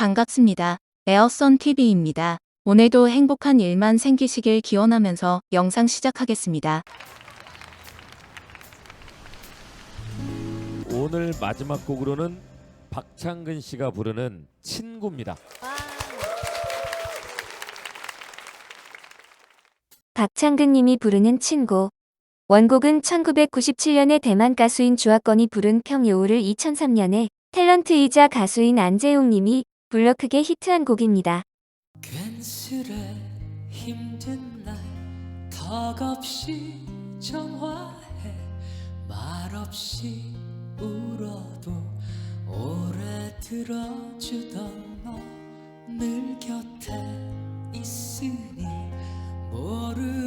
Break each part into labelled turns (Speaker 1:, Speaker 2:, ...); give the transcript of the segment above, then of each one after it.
Speaker 1: 반갑습니다. 에어선 TV입니다. 오늘도 행복한 일만 생기시길 기원하면서 영상 시작하겠습니다.
Speaker 2: 오늘 마지막 곡으로는 박창근 씨가 부르는 친구입니다.
Speaker 3: 박창근님이 부르는 친구. 원곡은 1997년에 대만 가수인 주아건이 부른 평요우를 2003년에 탤런트이자 가수인 안재용님이 불러 크게 히트한 곡입니다.
Speaker 4: 괜스레 힘든 날 턱없이 전화해 말없이 울어도 오래 들어주던 너 늘 곁에 있으니 모르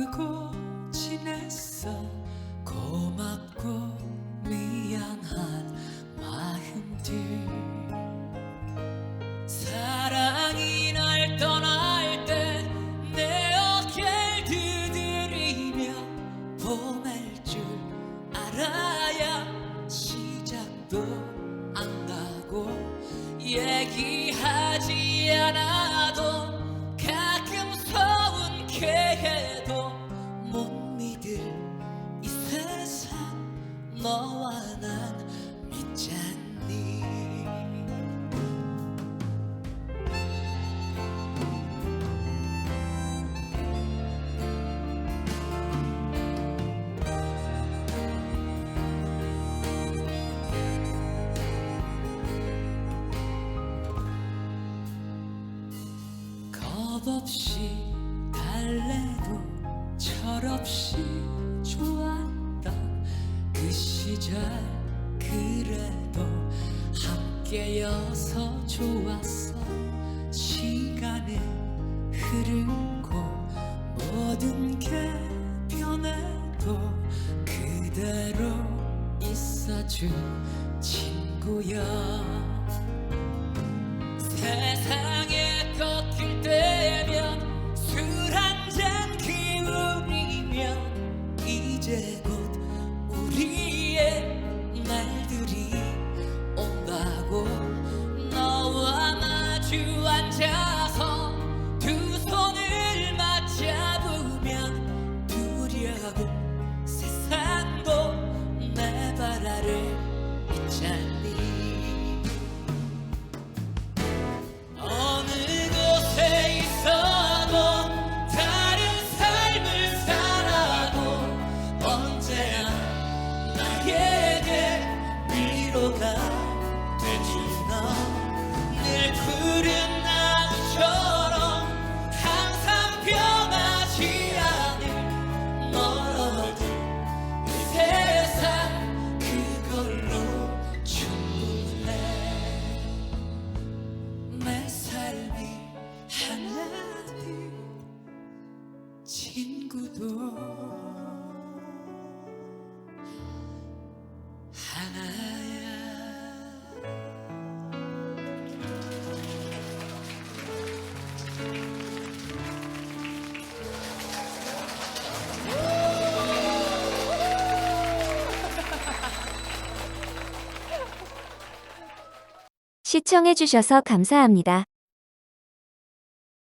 Speaker 4: 시작도 안 가고 얘기하지 않아도 가끔 서운케 해도 못 믿을 이 세상 너와 난 믿잖니 겁없이 달래도 철없이 좋았던 그 시절 그래도 함께여서 좋았어. 시간이 흐르고 모든 게 변해도 그대로 있어준 친구야 이제 곧 우리의 날들이 온다고 너와 마주 앉아서 두 손을 맞잡으면 두려운 친구도 하나야
Speaker 3: 시청해주셔서 감사합니다.